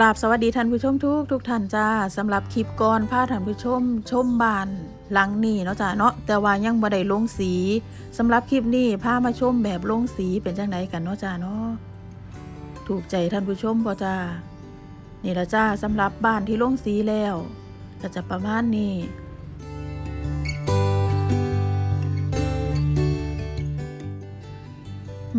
กราบสวัสดีท่านผู้ชมทุกทุกท่านจ้าสำหรับคลิปก่อนพาท่านผู้ชม ชมบานหลังนี้เนาะจ้าเนาะแต่ว่ายังบ่ได้ลงสีสำหรับคลิปนี้พามาชมแบบลงสีเป็นจังไดกันเนาะจ้าเนาะถูกใจท่านผู้ชมบ่จ้านี่ละจ้าสำหรับบ้านที่ลงสีแล้วก็จะประมาณนี้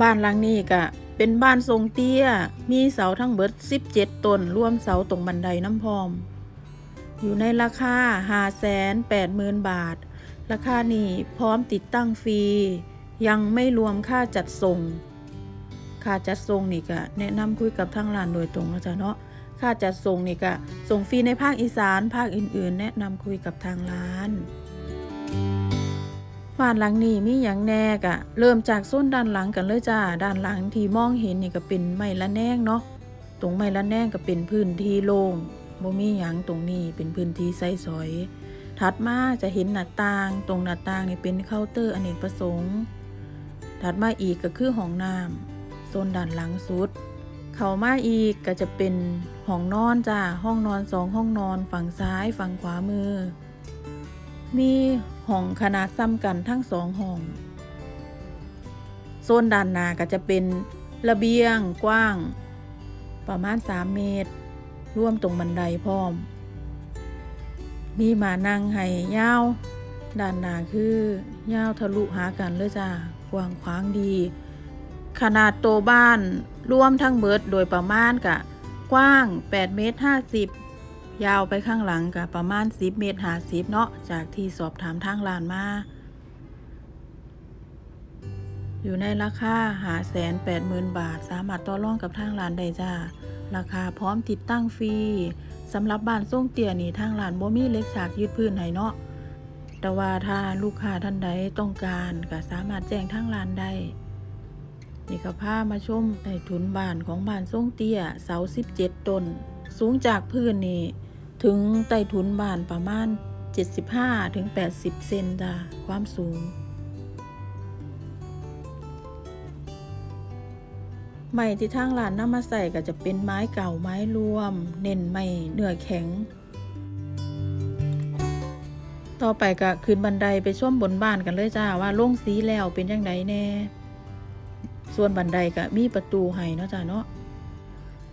บ้านหลังนี้ก็ เป็นบ้านทรงเตี้ย มีเสาทั้งเบิด 17 ต้นรวมเสาตรงบันไดน้ำพร้อม อยู่ในราคา580,000 บาท ราคานี้พร้อมติดตั้งฟรี ยังไม่รวมค่าจัดส่ง ค่าจัดส่งนี่ก็แนะนำคุยกับทางร้านโดยตรงนะจ๊ะเนาะ ค่าจัดส่งนี่ก็ส่งฟรีในภาคอีสาน ภาคอื่น ๆ แนะนำคุยกับทางร้าน บ้านหลังนี้มีอย่างแน่กะ เริ่มจากโซนด้านหลังกันเลยจ้า ด้านหลังที่มองเห็นนี่ก็เป็นไม้ละแนงเนาะ ตรงไม้ละแนงก็เป็นพื้นที่โล่งบ่มีหยังตรงนี้เป็นพื้นที่ใสสอย ถัดมาจะเห็นหน้าต่าง ตรงหน้าต่างนี่เป็นเคาน์เตอร์อเนกประสงค์ ถัดมาอีกก็คือห้องน้ำโซนด้านหลังสุด เข้ามาอีกก็จะเป็นห้องนอนจ้า ห้องนอนสองห้องนอนฝั่งซ้ายฝั่งขวามือ มี ห้องขนาดซ้ำกันทั้งสองห้องโซนด้านหน้าก็จะเป็นระเบียงกว้าง ประมาณ 3 เมตร ร่วมตรงบันไดพร้อม มีหมานั่งให้ยาว ด้านหน้าคือยาวทะลุหากันเลยจ้ากว้างขวางดี ขนาดโตบ้านร่วมทั้งเบิดโดยประมาณกะ กว้าง 8 เมตร 50 ยาวไปข้างหลังกะประมาณ 10 เมตร50เนาะจากที่สอบถามทางลานมา อยู่ในราคาหาแสนแปดหมื่นบาท สามารถต่อรองกับทางร้านได้จ้า ราคาพร้อมติดตั้งฟรีสำหรับบ้านส่งเตี่ยนี่ทางร้านบ่มีเล็กฉากยืดพื้นให้เนาะแต่ว่าถ้าลูกค้าท่านใดต้องการก็สามารถแจ้งทางร้านได้นี่ก็พามาชมใต้ถุนบ้านของบ้านส่งเตี้ยเสา 17 ต้น สูงจากพื้นนี่ ถึงใต้ถุนบ้านประมาณ 75-80ถึง80 เซนจ้าความสูง ไม้ที่ทางร้านนำมาใส่ก็จะเป็นไม้เก่าไม้รวม เน้นไม้เนื้อแข็ง ต่อไปก็ขึ้นบันไดไปช่วมบนบ้านกันเลยจ้าว่าโล่งสีแล้วเป็นยังไงแน่ ส่วนบันไดก็มีประตูให้เนาะจ้าเนาะ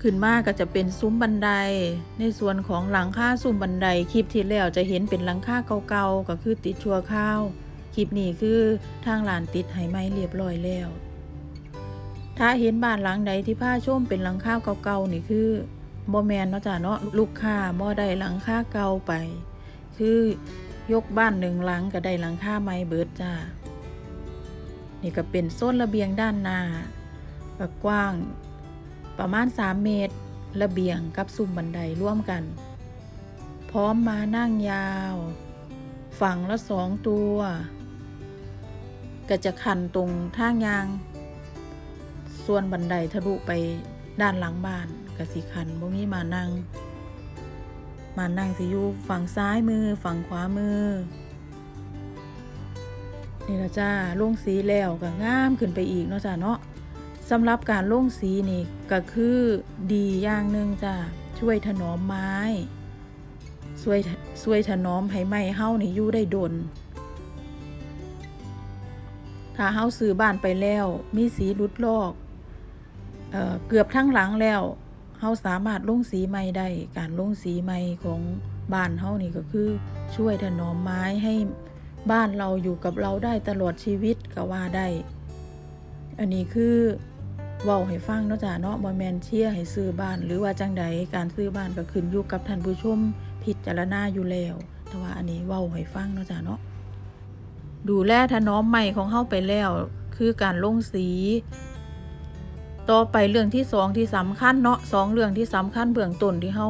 ขึ้นมาก็จะเป็นซุ้มบันได ในส่วนของหลังคาซุ้มบันไดคลิปที่แล้วจะเห็นเป็นหลังคาเก่าๆก็คือติดชั่วข้าวคลิปนี้คือทางร้านติดให้ไม้เรียบร้อยแล้ว ถ้าเห็นบ้านหลังใดที่ผ้าช่มเป็นหลังคาเก่าๆนี่คือบ่แมนเนาะจ้ะเนาะลูกค้าบ่ได้หลังคาเก่าไป คือยกบ้านหนึ่งหลังก็ได้หลังคาไม้เบิดจ้านี่ก็เป็นโซนระเบียงด้านหน้าก็กว้าง ประมาณ 3 เมตร ระเบียงกับซุ้มบันไดร่วมกัน พร้อมมานั่งยาว ฝั่งละสองตัว ก็จะขันตรงทางยาง ส่วนบันไดทะลุไปด้านหลังบ้านกสิคันบ่มีมานั่ง มานั่งสิอยู่ฝั่งซ้ายมือฝั่งขวามือ นี่ละจ้าลงสีแล้วก็งามขึ้นไปอีกเนาะจ้าเนาะ สำหรับการลงสีนี่ก็คือดีอย่างหนึ่งจ้าช่วยถนอมไม้ช่วยช่วยถนอมให้ไม้เฮ้านี่อยู่ได้ดน ถ้าเฮ้าซื้อบ้านไปแล้ว มีสีหลุดลอกเอ่อเกือบทั้งหลังแล้วเฮาสามารถลงสีใหม่ได้ การลงสีใหม่ของบ้านเฮานี่ก็คือช่วยถนอมไม้ให้บ้านเราอยู่กับเราได้ตลอดชีวิตก็ว่าได้ อันนี้คือ เว้าให้ฟังเนาะจ้ะเนาะบ่แมนเชียให้ซื้อบ้าน หรือว่าจังใดการซื้อบ้านก็ขึ้นอยู่กับท่านผู้ชมพิจารณาอยู่แล้ว แต่ว่าอันนี้เว้าให้ฟังเนาะจ้ะเนาะดูแลถนอมใหม่ของเฮาไปแล้ว คือการลงสี ต่อไปเรื่องที่สองที่สำคัญเนาะสองเรื่องที่สำคัญเบื้องต้นที่เฮา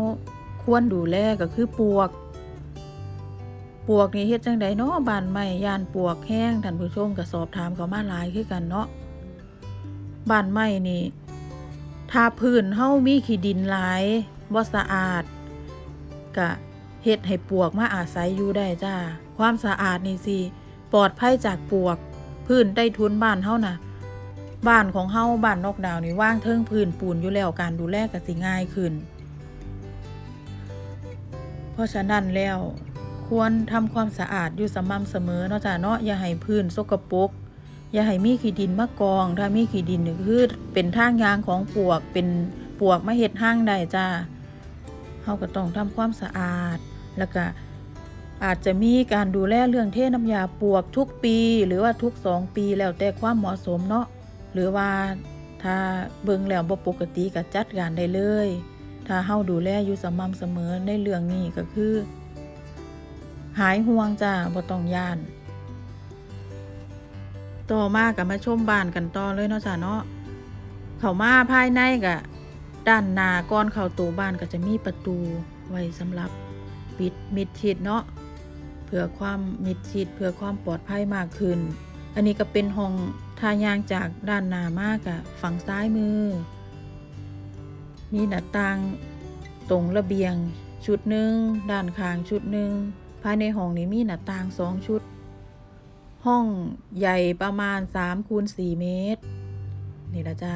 ควรดูแลก็คือปวก ปวกนี่เฮ็ดจังใดเนาะบ้านใหม่ย่านปวกแห้งท่านผู้ชมก็สอบถามเขามาหลายคือกันเนาะ บ้านใหม่นี่ถ้าพื้นเฮามีขี้ดินหลายบ่สะอาดก็เฮ็ดให้ปวกมาอาศัยอยู่ได้จ้า ความสะอาดนี่สิปลอดภัยจากปวก พื้นใต้ทุนบ้านเฮานะ่ะ บ้านของเฮาบ้านนอกดาวนี่ว่างเทิงพื้นปูนอยู่แล้วการดูแลก็สิง่ายขึ้น เพราะฉะนั้นแล้วควรทำความสะอาดอยู่สม่ำเสมอเนาะจ้ะเนาะอย่าให้พื้นสกปรก อย่าให้มีขี้ดินมากอง ถ้ามีขี้ดินนี่คือเป็นทางยางของปวก เป็นปวกมาเฮ็ดห้างได้จ้าเฮาก็ต้องทำความสะอาด แล้วก็อาจจะมีการดูแลเรื่องเทน้ำยาปวกทุกปี หรือว่าทุกสองปีแล้วแต่ความเหมาะสมเนาะ หรือว่าถ้าเบิ่งแล้วบ่ปกติก็จัดการได้เลย ถ้าเฮาดูแลอยู่สม่ำเสมอในเรื่องนี้ก็คือ หายห่วงจ้าบ่ต้องย่าน ต่อมาก็มาชมบ้านกันต่อเลยเนาะจ้าเนาะเขามาภายในก็ด้านหน้าก่อนเข้าตัวบ้านก็จะมีประตูไว้สำหรับปิดมิดชิดเนาะเพื่อความมิดชิดเพื่อความปลอดภัยมากขึ้น อันนี้ก็เป็นห้องทายางจากด้านหน้ามากอะฝั่งซ้ายมือ มีหน้าต่างตรงระเบียงชุดหนึ่งด้านข้างชุดหนึ่งภายในห้องนี้มีหน้าต่างสองชุด ห้องใหญ่ประมาณ3คูณ4เมตร นี่ละจ้า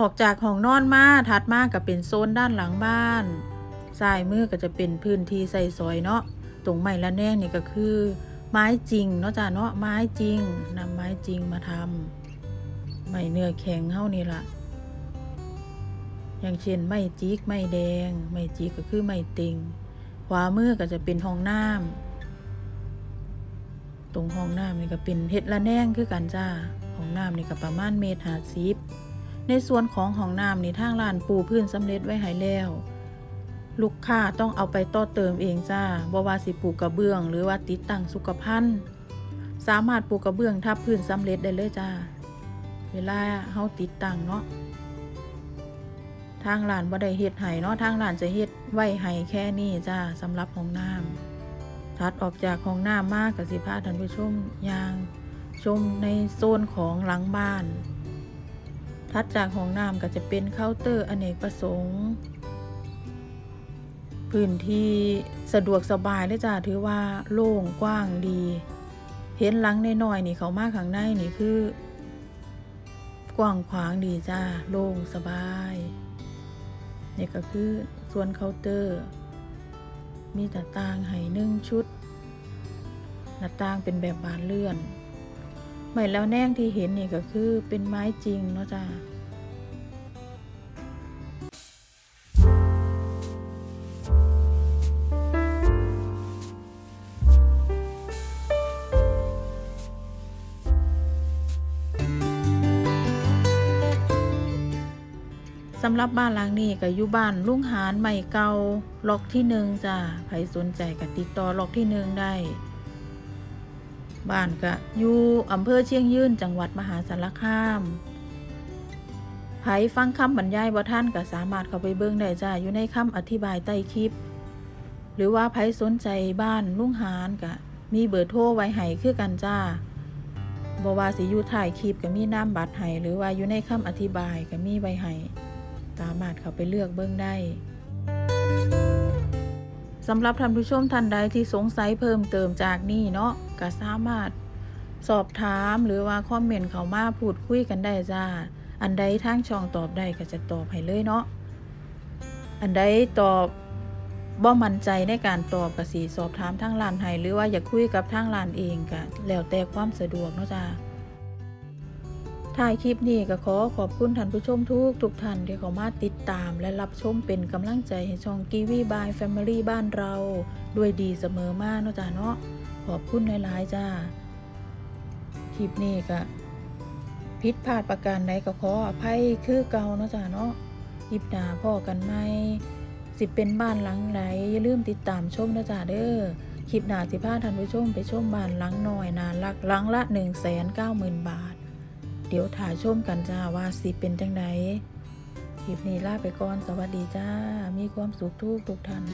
ออกจากห้องนอนมาถัดมาก็เป็นโซนด้านหลังบ้านซ้ายมือก็จะเป็นพื้นที่ใส่ซอยเนาะตรงไม้ละแนงนี่ก็คือ ไม้จริงเนาะจ้าเนาะไม้จริงนำไม้จริงมาทำไม้เนื้อแข็งเฮานี่ล่ะอย่างเช่นไม้จิกไม้แดง ไม้จิกก็คือไม้ติงขวามือก็จะเป็นห้องน้ำตรงห้องน้ำนี่ก็เป็นเฮ็ดละแนงคือกันจ้าห้องน้ำนี่ก็ประมาณเมตรห้าสิบ ในส่วนของห้องน้ำนี่ทางร้านปูพื้นสำเร็จไว้ให้แล้ว ลูกค้าต้องเอาไปต่อเติมเองจ้าบ่ว่าสิปูกระเบื้อง หรือว่าติดตั้งสุขภัณฑ์สามารถปูกระเบื้องทับพื้นสำเร็จได้เลยจ้า เวลาเฮาติดตั้งเนาะทางร้านบ่ได้เฮ็ดให้เนาะทางร้านจะเฮ็ดไว้ให้แค่นี้จ้าสำหรับห้องน้ำถัดออกจากห้องน้ำมากก็สิพาท่านผู้ชมย่างชมในโซนของหลังบ้าน ถัดจากห้องน้ำก็จะเป็นเคาน์เตอร์อเนกประสงค์ พื้นที่สะดวกสบายเลยจ้าถือว่าโล่งกว้างดี เห็นหลังน้อยๆนี่เขามากข้างในนี่คือ กว้างขวางดีจ้าโล่งสบายนี่ก็คือส่วนเคาน์เตอร์ มีหน้าต่างให้หนึ่งชุดหน้าต่างเป็นแบบบานเลื่อน ไม่แล้วแนงที่เห็นนี่ก็คือเป็นไม้จริงเนาะจ้าสำหรับบ้านหลังนี้ก็อยู่บ้านลุงหารใหม่เก่าล็อกที่หนึ่งจ้าใครสนใจก็ติดต่อล็อกที่หนึ่งได้ บ้านก็อยู่อำเภอเชียงยืนจังหวัดมหาสารคามไผฟังคำบรรยายบ่ท่านก็สามารถเข้าไปเบิ่งได้จ้าอยู่ในคำอธิบายใต้คลิป หรือว่าไผสนใจบ้านลุงหารก็มีเบอร์โทรไว้ให้คือกันจ้าบ่ว่าสิอยู่ถ่ายคลิปก็มีน้ำบัตรให้หรือว่าอยู่ในคำอธิบายก็มีไว้ให้สามารถเข้าไปเลือกเบิ่งได้ สำหรับท่านผู้ชมท่านใดที่สงสัยเพิ่มเติมจากนี้เนาะก็สามารถสอบถามหรือว่าคอมเมนต์เข้ามาพูดคุยกันได้จ้า อันใดทางช่องตอบได้ก็จะตอบให้เลยเนาะ อันใดตอบบ่มั่นใจในการตอบก็สิสอบถามทางร้านให้หรือว่าอยากคุยกับทางร้านเองก็แล้วแต่ความสะดวกเนาะจ้า ถ่ายคลิปนี้ก็ขอขอบคุณท่านผู้ชมทุกทุกท่านที่เข้ามาติดตาม และรับชมเป็นกำลังใจให้ช่องกีวีบายแฟมิลี่บ้านเรา ด้วยดีเสมอมาเนาะจ้าเนาะขอบคุณหลายๆจ้าคลิปนี้ก็ผิดพลาดประการใดก็ขออภัยคือเก่าเนาะจ้าเนาะคลิปหน้าพ่อกันไหมสิเป็นบ้านหลังไหนอย่าลืมติดตามชมนะจ๊ะเด้อคลิปหน้าสิพาท่านผู้ชมไปชมบ้านหลังน้อยนานลักหลังละ 1 9 0 0 0 0 บาท เดี๋ยวถ่ายชมกันจ้าว่าสิเป็นจังไดคลิปนี้ลาไปก่อนสวัสดีจ้า มีความสุขทุกทุกท่าน